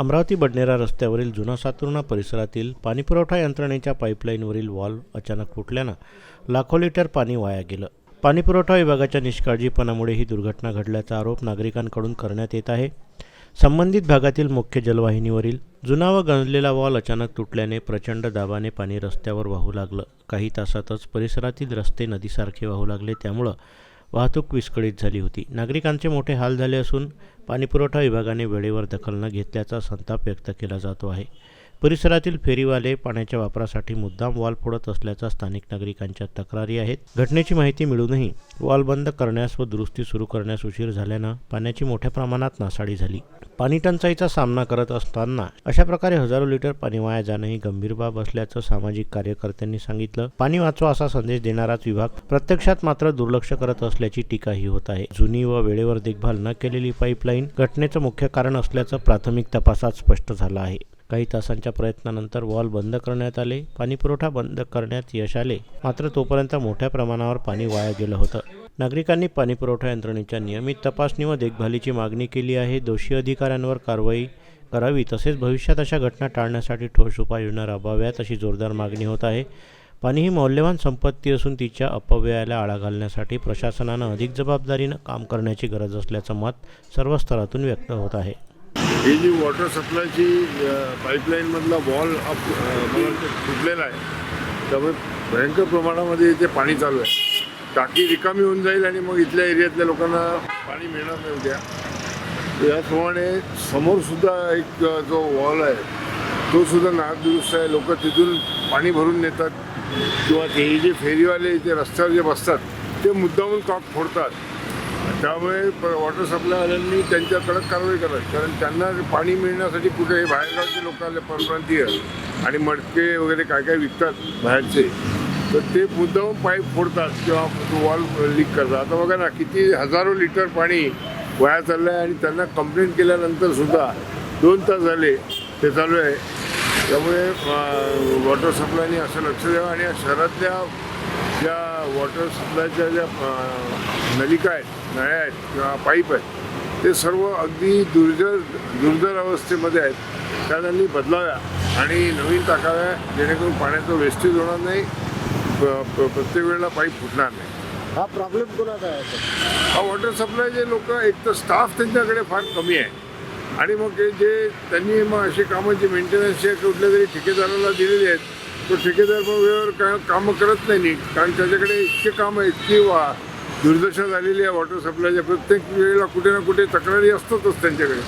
अमरावती बडनेरा रस्त्यावरील जुना सातुर्णा परिसरातील पाणीपुरवठा यंत्रणेच्या पाईपलाईनवरील वॉल अचानक फुटल्यानं लाखो लिटर पाणी वाया गेलं. पाणीपुरवठा विभागाच्या निष्काळजीपणामुळे ही दुर्घटना घडल्याचा आरोप नागरिकांकडून करण्यात येत आहे. संबंधित भागातील मुख्य जलवाहिनीवरील जुना व गंजलेला वॉल अचानक तुटल्याने प्रचंड दाबाने पाणी रस्त्यावर वाहू लागलं. काही तासातच परिसरातील रस्ते नदीसारखे वाहू लागले. त्यामुळं वाहतूक विस्कळीत झाली होती. नागरिकांचे मोठे हाल झाले असून पाणीपुरवठा विभागाने वेळेवर दखल न घेतल्याचा संताप व्यक्त केला जातो आहे. परिसरातील फेरीवाले पाण्याच्या वापरासाठी मुद्दाम वॉल फोडत असल्याचा स्थानिक नागरिकांच्या तक्रारी आहेत. घटनेची माहिती मिळूनही वाल बंद करण्यास व दुरुस्ती सुरू करण्यास उशीर झाल्यानं पाण्याची मोठ्या प्रमाणात नासाडी झाली. पाणी टंचाईचा सामना करत असताना अशा प्रकारे हजारो लिटर पाणी वाया जाणं ही गंभीर बाब असल्याचं सामाजिक कार्यकर्त्यांनी सांगितलं. पाणी वाचवा असा संदेश देणाराच विभाग प्रत्यक्षात मात्र दुर्लक्ष करत असल्याची टीकाही होत आहे. जुनी व वेळेवर देखभाल न केलेली पाईपलाईन घटनेचं मुख्य कारण असल्याचं प्राथमिक तपासात स्पष्ट झालं आहे. काही तासांच्या प्रयत्नानंतर वॉल बंद करण्यात आले पाणीपुरवठा बंद करण्यात यश आले. मात्र तोपर्यंत मोठ्या प्रमाणावर पाणी वाया गेलं होतं. नागरिकांनी पाणीपुरवठा यंत्रणेच्या नियमित तपासणी व देखभालीची मागणी केली आहे. दोषी अधिकाऱ्यांवर कारवाई करावी तसेच भविष्यात अशा घटना टाळण्यासाठी ठोस उपाययोजना राबवाव्यात अशी जोरदार मागणी होत आहे. पाणी ही मौल्यवान संपत्ती असून तिच्या अपव्ययाला आळा घालण्यासाठी प्रशासनानं अधिक जबाबदारीनं काम करण्याची गरज असल्याचं मत सर्व स्तरातून व्यक्त होत आहे. ही जी वॉटर सप्लायची पाईपलाईनमधला वॉल अप मला फुटलेला आहे. त्यामुळे भयंकर प्रमाणामध्ये इथे पाणी चालू आहे. टाकी रिकामी होऊन जाईल आणि मग इथल्या एरियातल्या लोकांना पाणी मिळणार नाही उद्या. याप्रमाणे समोरसुद्धा एक जो वॉल आहे तो सुद्धा नागदुरुस्त आहे. लोक तिथून पाणी भरून नेतात. किंवा ते जे फेरीवाले इथे रस्त्यावर जे बसतात ते मुद्दामून कॉक फोडतात. त्यामुळे प- वॉटर सप्लायवाल्यांनी त्यांच्या कडक कारवाई करावी. कारण त्यांना पाणी मिळण्यासाठी कुठे हे बाहेरगावचे लोक आले परप्रांतीय आणि मडके वगैरे काय काय विकतात बाहेरचे तर ते मुद्दाम पाईप फोडतात किंवा वॉल लीक करतात. आता बघा ना किती हजारो लिटर पाणी वाया चाललं आहे आणि त्यांना कंप्लेंट केल्यानंतर सुद्धा दोन तास झाले ते चालू आहे. त्यामुळे वॉटर सप्लायने असं लक्ष द्यावं आणि शहरातल्या ज्या वॉटर सप्लायच्या ज्या नलिका आहेत नळ्या आहेत किंवा पाईप आहेत ते सर्व अगदी दुर्जर दुर्धर अवस्थेमध्ये आहेत. त्या त्यांनी बदलाव्या आणि नवीन टाकाव्या जेणेकरून पाण्याचं वेस्टेज होणार नाही. प्रत्येक वेळेला पाईप फुटणार नाही. हा प्रॉब्लेम कोणाचा आहे? हा वॉटर सप्लायचे लोक एक तर स्टाफ त्यांच्याकडे फार कमी आहे. आणि मग जे त्यांनी मग अशी कामं जे मेंटेनन्सचे कुठल्या तरी ठेकेदाराला दिलेली आहेत तो ठेकेदार मग वेळेवर का कामं करत नाही नीट. कारण त्याच्याकडे इतके कामं इतकी वा दुर्दशा झालेली आहे वॉटर सप्लायच्या प्रत्येक वेळेला कुठे ना कुठे तक्रारी असतातच त्यांच्याकडे.